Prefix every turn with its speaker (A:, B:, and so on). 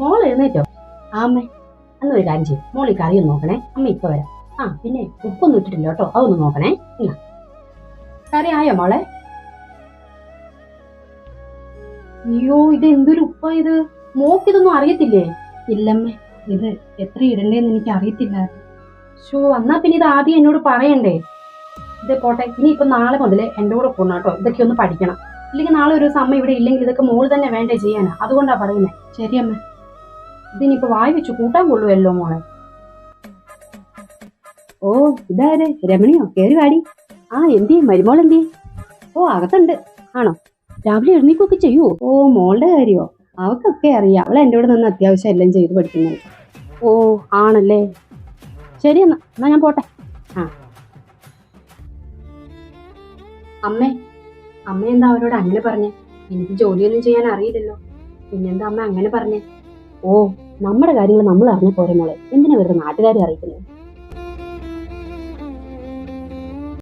A: മോൾ എഴുന്നേറ്റോ? ആമ്മേ അന്ന് ഒരു കാര്യം ചെയ്യും. മോളി ഈ കറി ഒന്ന് നോക്കണേ. അമ്മ ഇപ്പൊ വരാം. ആ പിന്നെ ഉപ്പൊന്നും ഇട്ടിട്ടില്ല കേട്ടോ. അതൊന്ന് നോക്കണേ. ഇല്ല കറി ആയോ മോളെ? അയ്യോ ഇത് എന്തൊരു ഉപ്പ ഇത്? മോക്കിതൊന്നും അറിയത്തില്ലേ? ഇല്ലമ്മേ ഇത് എത്ര ഇടണ്ടേന്ന് എനിക്ക് അറിയത്തില്ല. ഷോ എന്നാ പിന്നെ ഇത് ആദ്യം എന്നോട് പറയണ്ടേ? ഇത് പോട്ടെ ഇനി ഇപ്പൊ നാളെ മുതൽ എന്റെ കൂടെ പോകണം കേട്ടോ. ഇതൊക്കെ ഒന്ന് പഠിക്കണം. ഇല്ലെങ്കിൽ നാളെ ഒരു ദിവസം അമ്മ ഇവിടെ ഇല്ലെങ്കിൽ ഇതൊക്കെ മോൾ തന്നെ വേണ്ടേ ചെയ്യാനാ? അതുകൊണ്ടാ ശരി അമ്മ ഇതിനിപ്പോ വായി വെച്ച് കൂട്ടാൻ കൊള്ളുമല്ലോ മോളെ? ഓ ഇതാര്? രമണിയോ? കേറി വാടി. ആ എന്തി മരുമോൾ എന്തി ഓ അകത്തുണ്ട്. ആണോ? രാവിലെ എഴുന്നേക്കൊക്കെ ചെയ്യുവോ? ഓ മോളുടെ കാര്യോ? അവക്കൊക്കെ അറിയാം. അവൾ എന്റെ കൂടെ നിന്ന് അത്യാവശ്യം എല്ലാം ചെയ്ത് പഠിക്കുന്നത്. ഓ ആണല്ലേ. ശരി എന്നാ എന്നാ ഞാൻ പോട്ടെ. ആ. അമ്മേ അമ്മ എന്താ അവരോട് അങ്ങനെ പറഞ്ഞേ? എനിക്ക് ജോലിയൊന്നും ചെയ്യാൻ അറിയില്ലല്ലോ. പിന്നെന്താ അമ്മ അങ്ങനെ പറഞ്ഞേ? ഓ നമ്മുടെ കാര്യങ്ങൾ നമ്മൾ അറിഞ്ഞ പോരെ മോളെ? എന്തിനാ വെറുതെ നാട്ടുകാരെ അറിയിക്കുന്നത്